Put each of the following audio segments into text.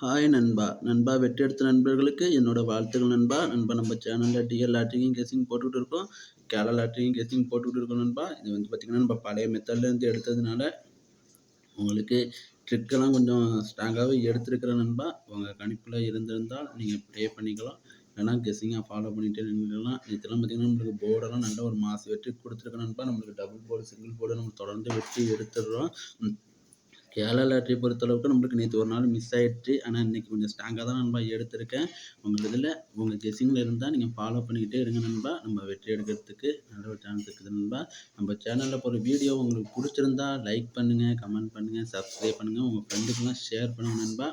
Hi நண்பா. நண்பா வெற்றி எடுத்த நண்பர்களுக்கு என்னோட வாழ்த்துக்கள் நண்பா. நண்பா நம்ம சேனலில் டிஎல் லாட்ரியும் கெஸிங் போட்டுக்கிட்டு இருக்கோம். கேரளா லாட்ரியும் கெஸிங் போட்டுக்கிட்டு இருக்கோம் நண்பா. இது வந்து பார்த்திங்கன்னா நம்ம பழைய மெத்தட்லேருந்து எடுத்ததுனால உங்களுக்கு ட்ரிக்கெல்லாம் கொஞ்சம் ஸ்ட்ராங்காகவே எடுத்துருக்கிறேன் நண்பா. உங்கள் கணிப்பில் இருந்திருந்தால் நீங்கள் ப்ளே பண்ணிக்கலாம். இல்லைனா கெஸ்ஸிங்காக ஃபாலோ பண்ணிகிட்டே நின்றுலாம் இதெல்லாம் பார்த்திங்கன்னா நம்மளுக்கு போர்டெல்லாம் நல்ல ஒரு மாதம் வெற்றி கொடுத்துருக்க நண்பா. நம்மளுக்கு டபுள் போர்டு சிங்கிள் போர்டு நம்ம தொடர்ந்து வெற்றி எடுத்துடுறோம். கேரளா லாட்ரியை பொறுத்தளவுக்கு நம்மளுக்கு நேற்று ஒரு நாள் மிஸ் ஆகிடுச்சு ஆனால் இன்றைக்கி கொஞ்சம் ஸ்ட்ராங்காக தான் நண்பா எடுத்திருக்கேன். உங்கள் இதில் உங்கள் கெஸிங்கில் இருந்தால் நீங்கள் ஃபாலோ பண்ணிக்கிட்டே இருங்க நண்பா. நம்ம வெற்றி எடுக்கிறதுக்கு நல்ல ஒரு சான்ஸ் இருக்குது நண்பா. நம்ம சேனலில் போகிற வீடியோ உங்களுக்கு பிடிச்சிருந்தா லைக் பண்ணுங்கள் கமெண்ட் பண்ணுங்கள் சப்ஸ்கிரைப் பண்ணுங்கள் உங்கள் ஃப்ரெண்டுக்கெல்லாம் ஷேர் பண்ணுங்கள் நண்பா.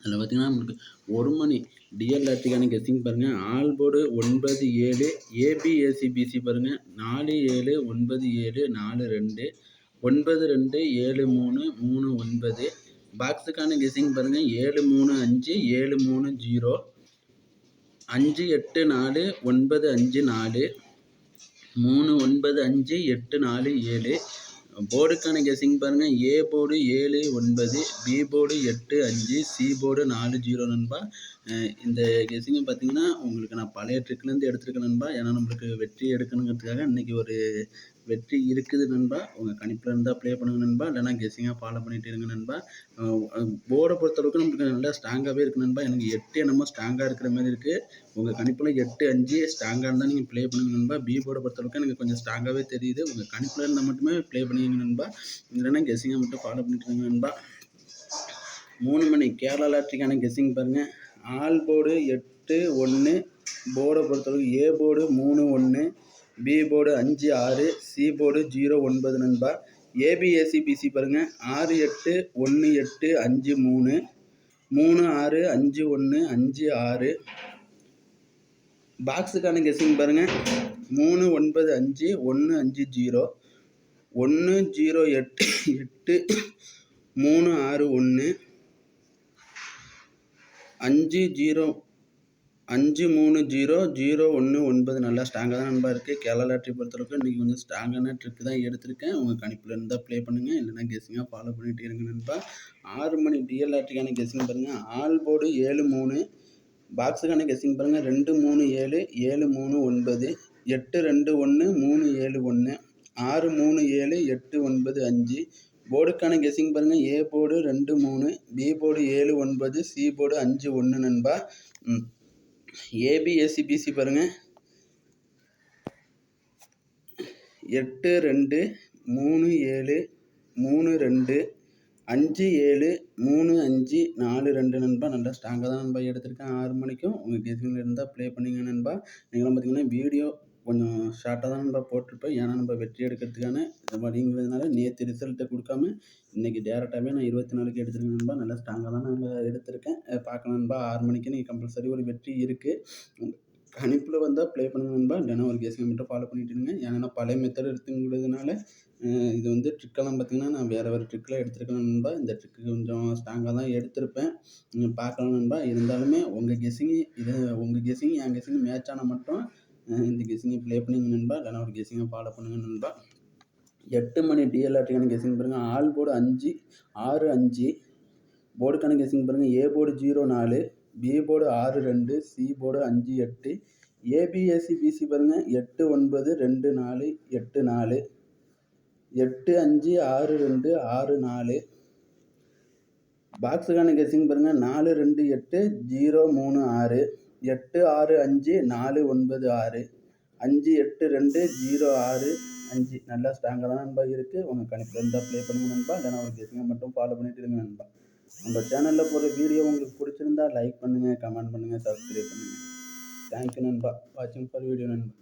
அதில் பார்த்திங்கன்னா நம்மளுக்கு ஒரு மணி டிஎல் லாட்ரிக்கான கெஸ்ஸிங் பாருங்கள் ஆல் போர்டு ஒன்பது ஏழு ஏபிஎஸ்சிபிசி பாருங்கள் நாலு ஏழு ஒன்பது ஏழு நாலு ரெண்டு. ஒன்பது ரெண்டு ஏழு மூணு மூணு ஒன்பது. பாக்ஸுக்கான கெஸிங் பாருங்கள் ஏழு மூணு அஞ்சு ஏழு மூணு ஜீரோ அஞ்சு எட்டு நாலு ஒன்பது அஞ்சு நாலு மூணு ஒன்பது அஞ்சு எட்டு நாலு ஏழு. போர்டுக்கான கெஸிங் பாருங்கள் ஏ போர்டு ஏழு ஒன்பது பி போர்டு எட்டு அஞ்சு சி போர்டு நாலு ஜீரோ நண்பா. இந்த கெஸிங்கை பார்த்தீங்கன்னா உங்களுக்கு நான் பழைய ட்ரிக்லேருந்து எடுத்துருக்கேன் நண்பா. ஏன்னா நம்மளுக்கு வெற்றி எடுக்கணுங்கிறதுக்காக இன்றைக்கி ஒரு வெற்றி இருக்குது நண்பா. உங்கள் கணிப்பில் இருந்தால் ப்ளே பண்ணுங்க நண்பா. இல்லைனா கெஸ்ஸிங்காக ஃபாலோ பண்ணிகிட்டு இருங்க நண்பா. போர்டை பொறுத்தளவுக்கு நம்மளுக்கு நல்லா ஸ்ட்ராங்காகவே இருக்குது நண்பா. எனக்கு எட்டு என்னமோ ஸ்ட்ராங்காக இருக்கிற மாதிரி இருக்குது உங்கள் கணிப்பில் எட்டு அஞ்சு ஸ்ட்ராங்காக இருந்தால் நீங்கள் ப்ளே பண்ணுங்க நண்பா. பி போர்டை பொறுத்தளவுக்கு எனக்கு கொஞ்சம் ஸ்ட்ராங்காகவே தெரியுது. உங்கள் கணிப்பில் இருந்தால் மட்டுமே ப்ளே பண்ணிங்க நண்பா. இல்லைனா கெஸிங்காக மட்டும் ஃபாலோ பண்ணிட்டு இருங்க நண்பா. மூணு மணி. கேரளா லாட்ரிக்கான கெஸ்ஸிங் பாருங்கள் ஆல் போர்டு எட்டு ஒன்று போர்டை பொறுத்தளவுக்கு ஏ போர்டு மூணு ஒன்று பி போர்டு அஞ்சு ஆறு சி போர்டு ஜீரோ ஒன்பது நண்பா. ஏபிஎஸ்சிபிசி பாருங்கள் ஆறு எட்டு ஒன்று எட்டு அஞ்சு மூணு மூணு ஆறு அஞ்சு ஒன்று அஞ்சு ஆறு. பாக்ஸுக்கான கெஸ்ஸிங் பாருங்கள் மூணு ஒன்பது அஞ்சு ஒன்று அஞ்சு ஜீரோ. ஒன்று ஜீரோ எட்டு எட்டு மூணு ஆறு ஒன்று அஞ்சு ஜீரோ அஞ்சு மூணு ஜீரோ ஜீரோ ஒன்று ஒன்பது. நல்லா ஸ்ட்ராங்காக தான் நண்பா இருக்குது கேரளா லாட்ரி பொறுத்தளவுக்கு இன்றைக்கி கொஞ்சம் ஸ்ட்ராங்கான ட்ரிக்கு தான் எடுத்திருக்கேன். உங்கள் கணிப்பில் இருந்தால் ப்ளே பண்ணுங்கள் இல்லைனா கெஸ்ஸிங்காக ஃபாலோ பண்ணிகிட்டே இருங்க நண்பா. ஆறு மணி டிஎல் லாட்ரிக்கான கெஸ்ஸிங் பாருங்கள் ஆல் போர்டு ஏழு மூணு. பாக்ஸுக்கான கெஸ்ஸிங் பாருங்கள் ரெண்டு மூணு ஏழு ஏழு மூணு ஒன்பது. எட்டு ரெண்டு ஒன்று மூணு ஏழு ஒன்று. ஆறு மூணு ஏழு எட்டு ஒன்பது அஞ்சு. போர்டுக்கான கெஸ்ஸிங் பாருங்கள் ஏ போர்டு ரெண்டு மூணு. பி போர்டு ஏழு ஒன்பது. சி போர்டு அஞ்சு ஒன்று நண்பா. ஏபிஎஸ்சிபிசி பாருங்கள் எட்டு ரெண்டு மூணு ஏழு மூணு ரெண்டு அஞ்சு ஏழு மூணு அஞ்சு நாலு ரெண்டு நண்பா. நல்லா ஸ்ட்ராங்காக தான் நண்பா எடுத்திருக்கேன். ஆறு மணிக்கும். உங்கள் எதுவும் இருந்தால் ப்ளே பண்ணிங்க நண்பா. நீங்களும் பார்த்தீங்கன்னா வீடியோ கொஞ்சம் ஷார்ட்டாக தான் நம்ம போட்டிருப்பேன் ஏன்னா நம்ம வெற்றி எடுக்கிறதுக்கான வழிங்கிறதுனால நேற்று ரிசல்ட்டை கொடுக்காம இன்றைக்கி டேரெக்டாகவே நான் இருபத்தி நாலுக்கு எடுத்துருக்கேன் நண்பா. நல்லா ஸ்ட்ராங்காக தான் நான் எடுத்திருக்கேன். பார்க்கலாம் நண்பா. ஆறு மணிக்கு நீங்கள் கம்பல்சரி ஒரு வெற்றி இருக்குது கணிப்பில் வந்தால் ப்ளே பண்ணுங்க நண்பா. இல்லைனா ஒரு கேஸிங் மட்டும் ஃபாலோ பண்ணிட்டு இருங்க. ஏன்னா பழைய மெத்தட் எடுத்துங்கிறதுனால இது வந்து ட்ரிக்கெல்லாம் பார்த்திங்கன்னா நான் வேறு வேறு ட்ரிக்கில் எடுத்துருக்கேன் நண்பா. இந்த ட்ரிக்கு கொஞ்சம் ஸ்ட்ராங்காக தான் எடுத்திருப்பேன். நீங்கள் பார்க்கலாம் நண்பா. இருந்தாலுமே உங்கள் கெஸிங் இது உங்கள் கெஸிங் என் கெஸிங் மேட்ச் ஆனால் மட்டும் இந்த கெஸிங்கை ப்ளே பண்ணுங்க நண்பா. இல்லைனா ஒரு கெஸிங்கை ஃபாலோ பண்ணுங்க நண்பா. எட்டு மணி டிஎல்ஆர்டிக்கான கெஸிங் பாருங்கள் ஆல் போர்டு அஞ்சு ஆறு அஞ்சு. போர்டுக்கான கெஸிங் பாருங்கள் ஏ போர்டு ஜீரோ நாலு பி போர்டு ஆறு ரெண்டு சி போர்டு அஞ்சு எட்டு. ஏபிஎஸ்சி பிசி பாருங்கள் எட்டு ஒன்பது ரெண்டு நாலு எட்டு நாலு. எட்டு அஞ்சு ஆறு ரெண்டு ஆறு நாலு. பாக்ஸுக்கான கெஸிங் பாருங்கள் நாலு ரெண்டு எட்டு ஜீரோ மூணு ஆறு. எட்டு ஆறு அஞ்சு நாலு ஒன்பது ஆறு. அஞ்சு எட்டு ரெண்டு ஜீரோ ஆறு அஞ்சு. நல்லா ஸ்ட்ராங்காக தான் நண்பா இருக்குது உங்கள் கணக்கு இருந்தால் ப்ளே பண்ணுங்க நண்பா. இல்லைனா ஒரு கெஸிங்கை மட்டும் ஃபாலோ பண்ணிட்டு இருங்க நண்பா. நம்ம சேனலில் போகிற வீடியோ உங்களுக்கு பிடிச்சிருந்தா லைக் பண்ணுங்கள் கமெண்ட் பண்ணுங்கள் சப்ஸ்கிரைப் பண்ணுங்கள் தேங்க்யூ நண்பா. வாட்சிங் ஃபார் வீடியோ நண்பா.